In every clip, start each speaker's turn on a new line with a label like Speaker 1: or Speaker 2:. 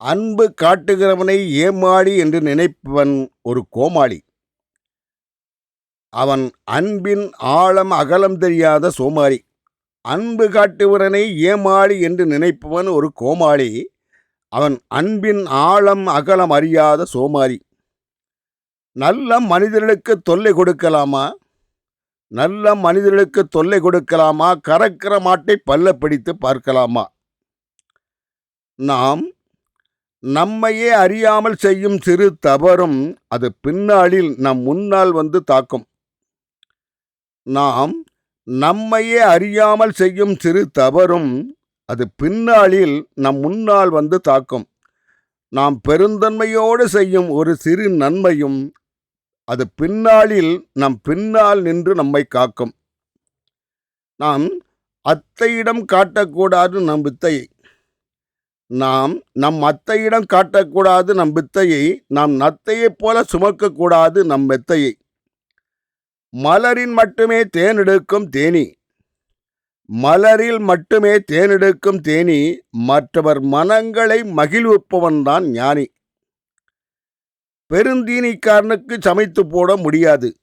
Speaker 1: அன்பு காட்டுகிறவனை ஏமாளி என்று நினைப்பவன் ஒரு கோமாளி. அவன் அன்பின் ஆழம் அகலம் தெரியாத சோமாரி அன்பு காட்டுகிறவனை ஏமாளி என்று நினைப்பவன் ஒரு கோமாளி. அவன் அன்பின் ஆழம் அகலம் அறியாத சோமாரி நல்ல மனிதர்களுக்கு தொல்லை கொடுக்கலாமா? நல்ல மனிதர்களுக்கு தொல்லை கொடுக்கலாமா? கறக்கிற மாட்டை பல்ல பிடித்து பார்க்கலாமா? நாம் நம்மையே அறியாமல் செய்யும் சிறு தவறும் அது பின்னாளில் நம் முன்னால் வந்து தாக்கும். நாம் நம்மையே அறியாமல் செய்யும் சிறு தவறும் அது பின்னாளில் நம் முன்னால் வந்து தாக்கும். நாம் பெருந்தன்மையோடு செய்யும் ஒரு சிறு நன்மையும் அது பின்னாளில் நம் பின்னால் நின்று நம்மை காக்கும். நாம் அத்தையிடம் காட்டக்கூடாது நம் வித்தையை நாம் நம் அத்தையிடம் காட்டக்கூடாது நம் வித்தையை நாம் நத்தையைப் போல சுமக்கக்கூடாது நம் மெத்தையை. மலரின் மட்டுமே தேனெடுக்கும் தேனி. மலரில் மட்டுமே தேனெடுக்கும் தேனி மற்றவர் மனங்களை மகிழ்விப்பவன்தான் ஞானி. பெருந்தீனிக்காரனுக்கு சமைத்து போட முடியாது.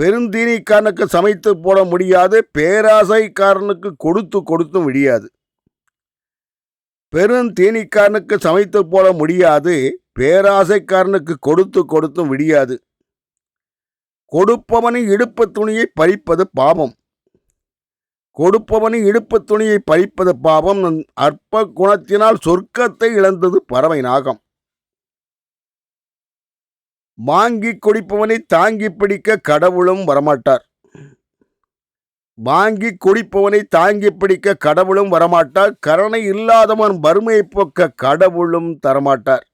Speaker 1: பெருந்தீனிக்காரனுக்கு சமைத்து போட முடியாது பேராசைக்காரனுக்கு கொடுத்து கொடுத்தும் விடியாது. பெருந்தீனிக்காரனுக்கு சமைத்து போட முடியாது பேராசைக்காரனுக்கு கொடுத்து கொடுத்தும் விடியாது. கொடுப்பவனின் இடுப்பு துணியை பறிப்பது பாவம் கொடுப்பவனின் இடுப்பு துணியை பறிப்பது பாவம் அற்ப குணத்தினால் சொர்க்கத்தை இழந்தது பறவை நாகம். வாங்கி குடிப்பவனை தாங்கி பிடிக்க கடவுளும் வரமாட்டார். வாங்கி குடிப்பவனை தாங்கி பிடிக்க கடவுளும் வரமாட்டார். கருணை இல்லாதவன் வறுமையை போக்க கடவுளும் தரமாட்டார்.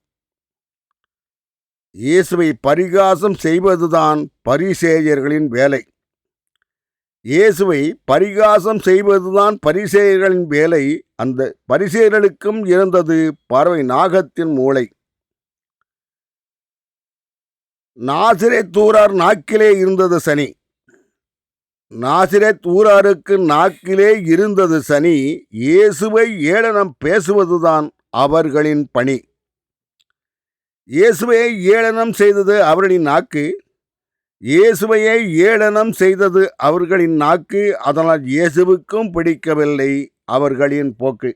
Speaker 1: இயேசுவை பரிகாசம் செய்வதுதான் பரிசேயர்களின் வேலை. இயேசுவை பரிகாசம் செய்வதுதான் பரிசேயர்களின் வேலை. அந்த பரிசேயர்களுக்கும் இருந்தது பறவை நாகத்தின் மூளை. நாசிரே தூரார் நாக்கிலே இருந்தது சனி. நாசிரேத் ஊராருக்கு நாக்கிலே இருந்தது சனி இயேசுவை ஏளனம் பேசுவதுதான் அவர்களின் பணி. இயேசுவையை ஏளனம் செய்தது அவர்களின் நாக்கு இயேசுவையை ஏளனம் செய்தது அவர்களின் நாக்கு அதனால் இயேசுவுக்கும் பிடிக்கவில்லை அவர்களின் போக்கு.